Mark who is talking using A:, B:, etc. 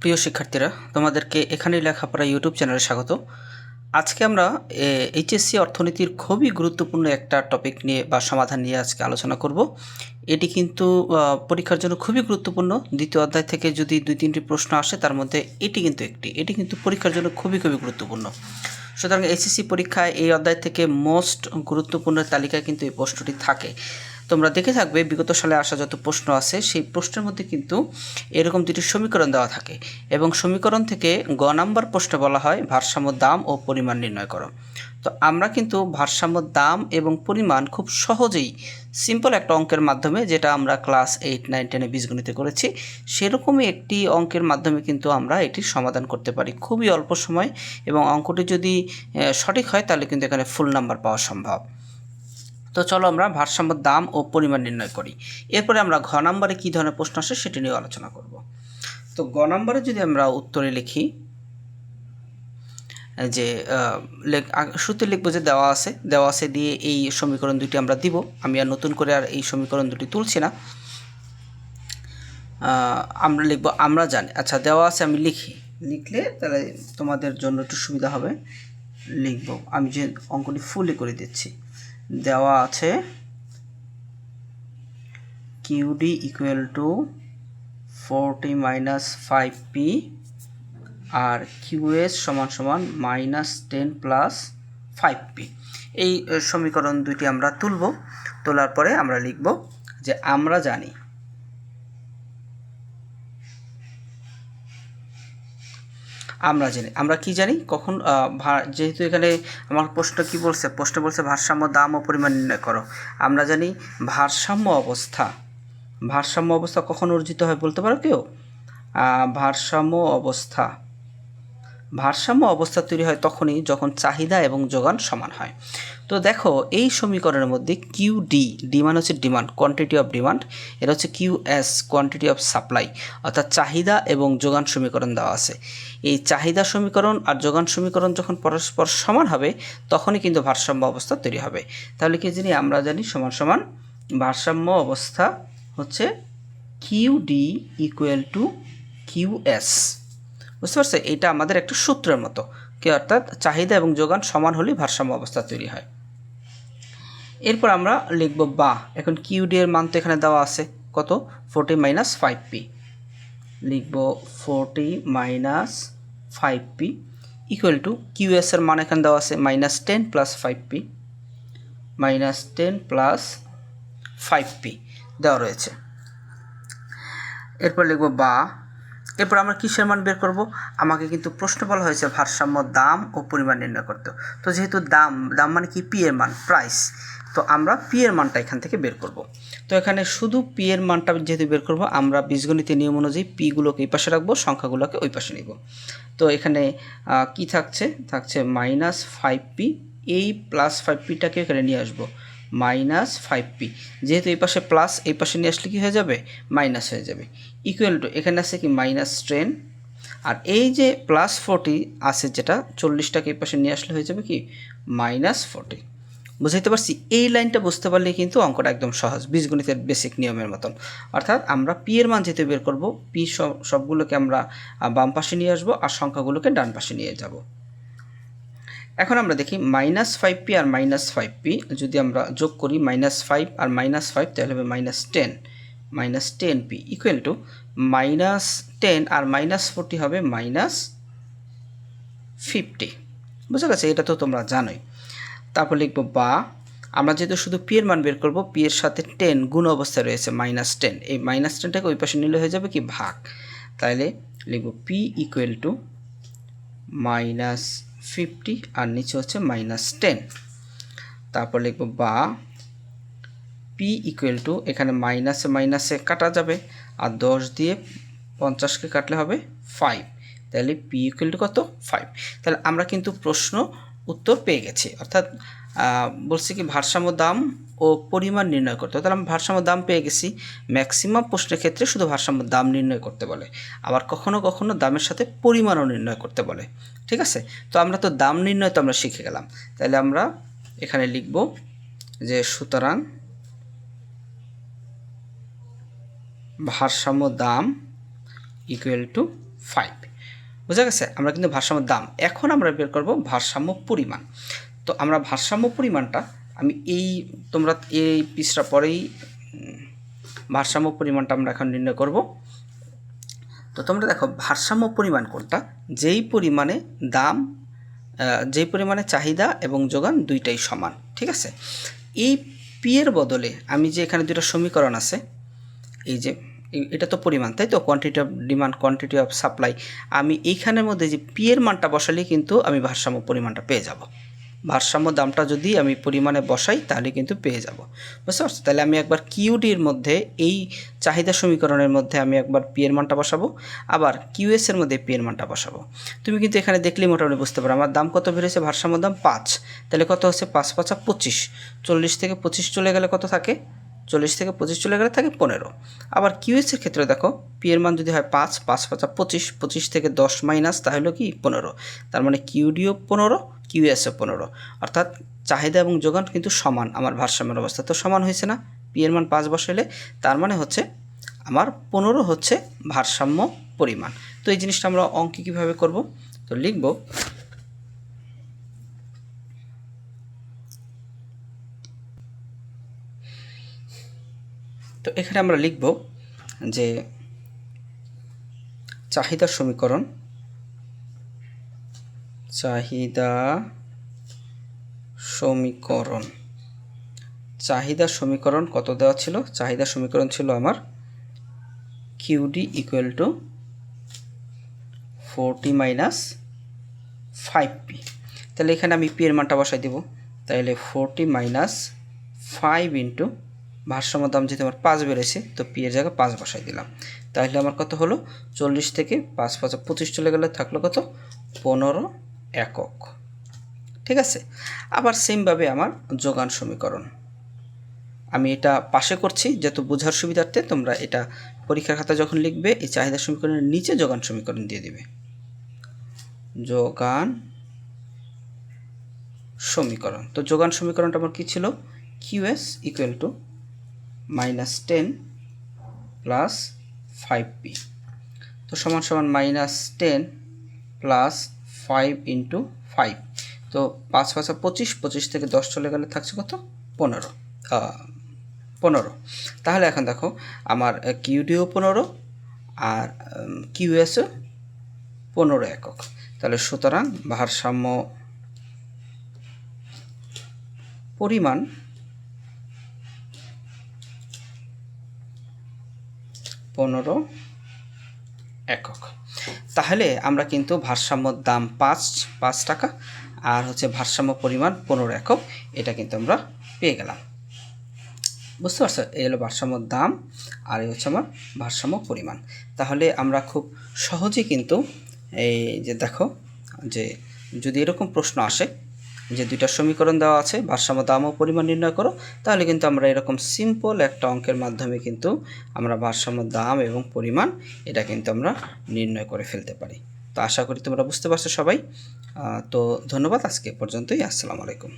A: প্রিয় শিক্ষার্থীরা, তোমাদেরকে এখানেই লেখাপড়া ইউটিউব চ্যানেলে স্বাগত। আজকে আমরা এইচএসসি অর্থনীতির খুবই গুরুত্বপূর্ণ একটা টপিক নিয়ে বা সমাধান নিয়ে আজকে আলোচনা করব। এটি কিন্তু পরীক্ষার জন্য খুবই গুরুত্বপূর্ণ। দ্বিতীয় অধ্যায় থেকে যদি দুই তিনটি প্রশ্ন আসে, তার মধ্যে এটি কিন্তু একটি। এটি কিন্তু পরীক্ষার জন্য খুবই খুবই গুরুত্বপূর্ণ। সুতরাং এসএসসি পরীক্ষায় এই অধ্যায় থেকে মোস্ট গুরুত্বপূর্ণ তালিকায় কিন্তু এই প্রশ্নটি থাকে। তোমরা দেখে থাকবে, বিগত সালে আসা যত প্রশ্ন আছে, সেই প্রশ্নের মধ্যে কিন্তু এরকম দুটি সমীকরণ দেওয়া থাকে এবং সমীকরণ থেকে গ নাম্বার প্রশ্ন বলা হয় ভারসাম্য, দাম ও পরিমাণ নির্ণয় করো। তো আমরা কিন্তু ভারসাম্য, দাম এবং পরিমাণ খুব সহজেই সিম্পল একটা অঙ্কের মাধ্যমে, যেটা আমরা ক্লাস এইট নাইন টেনে বীজগণিতে করেছি, সেরকমই একটি অঙ্কের মাধ্যমে কিন্তু আমরা এটির সমাধান করতে পারি খুবই অল্প সময় এবং অঙ্কটি যদি সঠিক হয়, তাহলে কিন্তু এখানে ফুল নাম্বার পাওয়া সম্ভব। তো চলো আমরা ভারসাম্য দাম ও পরিমাণ নির্ণয় করি। এরপরে আমরা ঘ নম্বরে কী ধরনের প্রশ্ন আসে সেটি নিয়ে আলোচনা করব। তো গ নম্বরে যদি আমরা উত্তরে লিখি, যে আগ- লিখব যে দেওয়া আছে দেওয়া আছে দিয়ে এই সমীকরণ দুটি আমরা দিব। আমি আর নতুন করে আর এই সমীকরণ দুটি তুলছি না। আমরা লিখব, আমরা জানি। আচ্ছা দেওয়া আছে, আমি লিখি। লিখলে তাহলে তোমাদের জন্য একটু সুবিধা হবে। লিখব। আমি যে অঙ্কটি ফুলি করে দিচ্ছি। দেওয়া আছে। QD equal to forty minus five P R QS সমান সমান minus ten plus five P এই সমীকরণ দুইটি আমরা তুলব। তোলার পরে আমরা লিখব যে আমরা জানি আমরা জানি। আমরা কি জানি? কখন যেহেতু এখানে আমার প্রশ্ন কি বলছে? প্রশ্ন বলছে ভারসাম্য, দাম ও পরিমাণ নির্ণয় করো। আমরা জানি ভারসাম্য অবস্থা। ভারসাম্য অবস্থা কখন অর্জিত হয় বলতে পারো কেউ? ভারসাম্য অবস্থা। ভারসাম্য অবস্থা তৈরি হয় তখনই যখন চাহিদা এবং যোগান সমান হয়। তো দেখো, এই সমীকরণের মধ্যে কিউ ডি ডিমান্ড হচ্ছে ডিমান্ড কোয়ান্টিটি অফ ডিমান্ড এটা হচ্ছে Q S quantity of supply অর্থাৎ চাহিদা এবং যোগান সমীকরণ দেওয়া আছে। এই চাহিদা সমীকরণ আর যোগান সমীকরণ যখন পরস্পর সমান হবে, তখনই কিন্তু ভারসাম্য অবস্থা তৈরি হবে। তাহলে কি জানি, আমরা জানি সমান সমান ভারসাম্য অবস্থা হচ্ছে Q D equal to Q S বুঝতে পারছ? এটা আমাদের একটা সূত্রের মতো। কি অর্থাৎ চাহিদা এবং যোগান সমান হলেই ভারসাম্য অবস্থা তৈরি হয়। এরপর আমরা লিখব বা। এখন কিউডি এর মান তো এখানে দেওয়া আছে। কত? ফোরটি মাইনাস ফাইভ পি লিখব forty minus five P equal to QS এর মান এখানে দেওয়া আছে। Minus ten plus five P minus ten plus five P দেওয়া রয়েছে। এরপর লিখব বা। এরপর আমরা কিসের মান বের করব? আমাকে কিন্তু প্রশ্ন বলা হয়েছে ভারসাম্য দাম ও পরিমাণ নির্ণয় করতে। তো যেহেতু দাম দাম মানে কি? পি এর মান প্রাইস তো আমরা পি এর মানটা এখান থেকে বের করব। তো এখানে শুধু পি এর মানটা যেহেতু বের করব, আমরা বীজগণিতের নিয়ম অনুযায়ী পিগুলোকে এই পাশে রাখব, সংখ্যাগুলোকে ওই পাশে নিব। তো এখানে কি থাকছে? থাকছে মাইনাস ফাইভ পি এই প্লাস ফাইভ পিটাকে এখানে নিয়ে আসব। Minus five P. যেহেতু এই পাশে প্লাস এই পাশে নিয়ে আসলে কি হয়ে যাবে? মাইনাস হয়ে যাবে। ইকুয়াল টু এখানে আছে কি? Minus ten. আর এই যে প্লাস ফোরটি আছে যেটা, চল্লিশটাকে এই পাশে নিয়ে আসলে হয়ে যাবে কি? মাইনাস ফোরটি বুঝাইতে পারছি? এই লাইনটা বুঝতে পারলে কিন্তু অঙ্কটা একদম সহজ, বীজগণিতের বেসিক নিয়মের মতন। অর্থাৎ আমরা পি এর মান যেহেতু বের করব পি সব সবগুলোকে আমরা বাম পাশে নিয়ে আসব আর সংখ্যাগুলোকে ডান পাশে নিয়ে যাব। এখন আমরা দেখি মাইনাস ফাইভ পি আর মাইনাস ফাইভ পি যদি আমরা যোগ করি মাইনাস ফাইভ আর মাইনাস ফাইভ তাহলে হবে minus ten minus ten P equal to minus ten R minus forty হবে মাইনাস ফিফটি বুঝা গেছে? এটা তো তোমরা জানোই। তারপর লিখব বা। আমরা যেহেতু শুধু পি এর মান বের করব পি এর সাথে টেন গুণ অবস্থায় রয়েছে মাইনাস টেন এই মাইনাস টেনটাকে ওই পাশে নিলে হয়ে যাবে কি? ভাগ। তাহলে লিখব P equal to minus fifty আর নিচে হচ্ছে মাইনাস টেন। তারপর লিখব বা, পি ইকুয়াল টু, এখানে মাইনাসে মাইনাসে কাটা যাবে, আর দশ দিয়ে পঞ্চাশকে কাটলে হবে ফাইভ। তাহলে পি ইকুয়াল টু কত? ফাইভ। তাহলে আমরা কিন্তু প্রশ্ন উত্তর পেয়ে গেছি। অর্থাৎ বলছি কি ভারসাম্য দাম ও পরিমাণ নির্ণয় করতে। তাহলে আমি ভারসাম্য দাম পেয়ে গেছি। ম্যাক্সিমাম প্রশ্নের ক্ষেত্রে শুধু ভারসাম্য দাম নির্ণয় করতে বলে। আবার কখনো কখনো দামের সাথে পরিমাণও নির্ণয় করতে বলে। ঠিক আছে? তো আমরা তো দাম নির্ণয় তো আমরা শিখে গেলাম। তাহলে আমরা এখানে লিখব যে সুতরাং ভারসাম্য দাম ইকুয়াল টু ফাইভ বোঝা গেছে? আমরা কিন্তু ভারসাম্য দাম। এখন আমরা বের করব ভারসাম্য পরিমাণ। তো আমরা ভারসাম্য পরিমাণটা, আমি এই তোমরা এই পিসটা পরেই ভারসাম্য পরিমাণটা আমরা এখন নির্ণয় করব। তো তোমরা দেখো, ভারসাম্য পরিমাণ কোনটা? যেই পরিমাণে দাম যেই পরিমাণে চাহিদা এবং যোগান দুইটাই সমান, ঠিক আছে? এই পি এর বদলে আমি যে এখানে দুটো সমীকরণ আছে, এই যে এটা তো পরিমাণ, তাই তো? Quantity of demand quantity of supply আমি এইখানের মধ্যে যে পি এর মানটা বসালেই কিন্তু আমি ভারসাম্য পরিমাণটা পেয়ে যাব। ভারসাম্য দামটা যদি আমি পরিমাণে বসাই, তাহলে কিন্তু পেয়ে যাব। বুঝতে পারছ? তাহলে আমি একবার কিউডির মধ্যে, এই চাহিদা সমীকরণের মধ্যে আমি একবার পি এর মানটা বসাবো, আবার কিউএস এর মধ্যে পি এর মানটা বসাবো। তুমি কিন্তু এখানে দেখলেই মোটামুটি বুঝতে পারো, আমার দাম কত বেড়েছে? ভারসাম্য দাম পাঁচ। তাহলে কত হচ্ছে? পাঁচ পাঁচা পঁচিশ। চল্লিশ থেকে পঁচিশ চলে গেলে কত থাকে? চল্লিশ থেকে পঁচিশ চলে গেলে থাকে পনেরো। আবার কিউএসের ক্ষেত্রে দেখো পি এর মান যদি হয় পাঁচ পাঁচ পাঁচা পঁচিশ পঁচিশ থেকে দশ মাইনাস তাহলে কি পনেরো। তার মানে কিউডিও পনেরো কিউএসও পনেরো। অর্থাৎ চাহিদা এবং যোগান কিন্তু সমান আমার ভারসাম্যের অবস্থা। তো সমান হয়েছে না? পি এর মান পাঁচ বসাইলে তার মানে হচ্ছে আমার পনেরো হচ্ছে ভারসাম্য পরিমাণ। তো এই জিনিসটা আমরা অঙ্কে কীভাবে করব? তো লিখব তো এখানে আমরা লিখব যে চাহিদা সমীকরণ চাহিদা সমীকরণ। চাহিদা সমীকরণ কত দেওয়া ছিল? চাহিদা সমীকরণ ছিল আমার QD equal to forty minus five P. তাহলে এখানে আমি পি এর মানটা বসাই দেব। তাহলে ফোরটি মাইনাস ফাইভ ইন্টু ভারসাম্য দাম যেহেতু আমার পাঁচ বেড়েছে, তো পি এর জায়গায় পাঁচ বসাই দিলাম। তাহলে আমার কত হলো? চল্লিশ থেকে পাঁচ পাঁচ পঁচিশ চলে গেলে থাকল কত? পনেরো একক। ঠিক আছে? আবার সেমভাবে আমার যোগান সমীকরণ। আমি এটা পাশে করছি, যেহেতু বোঝার সুবিধার্থে তোমরা এটা পরীক্ষার খাতা যখন লিখবে, এই চাহিদা সমীকরণের নিচে যোগান সমীকরণ দিয়ে দিবে। যোগান সমীকরণ। তো যোগান সমীকরণটা আমার কী ছিল? QS equal to minus ten plus five P তো সমান সমান minus ten plus five into five তো পাঁচ পাঁচা পঁচিশ পঁচিশ থেকে দশ চলে গেলে থাকছে কত? পনেরো। পনেরো। তাহলে এখন দেখো, আমার কিউডিও পনেরো আর কিউএসও পনেরো একক। তাহলে সুতরাং ভারসাম্য পরিমাণ পনেরো একক। তাহলে আমরা কিন্তু ভারসাম্য দাম পাঁচ পাঁচ টাকা, আর হচ্ছে ভারসাম্য পরিমাণ পনেরো একক, এটা কিন্তু আমরা পেয়ে গেলাম। বুঝতে পারছ? এই হলো ভারসাম্য দাম, আর এই হচ্ছে আমার ভারসাম্য পরিমাণ। তাহলে আমরা খুব সহজেই কিন্তু এই যে দেখো, যে যদি এরকম প্রশ্ন আসে যে দুইটা সমীকরণ দেওয়া আছে, ভারসাম্য, দাম ও পরিমাণ নির্ণয় করো, তাহলে কিন্তু আমরা এরকম সিম্পল একটা অঙ্কের মাধ্যমে কিন্তু আমরা ভারসাম্য, দাম এবং পরিমাণ এটা কিন্তু আমরা নির্ণয় করে ফেলতে পারি। তো আশা করি তোমরা বুঝতে পারছ সবাই। তো ধন্যবাদ, আজকে পর্যন্তই, আসসালামু আলাইকুম।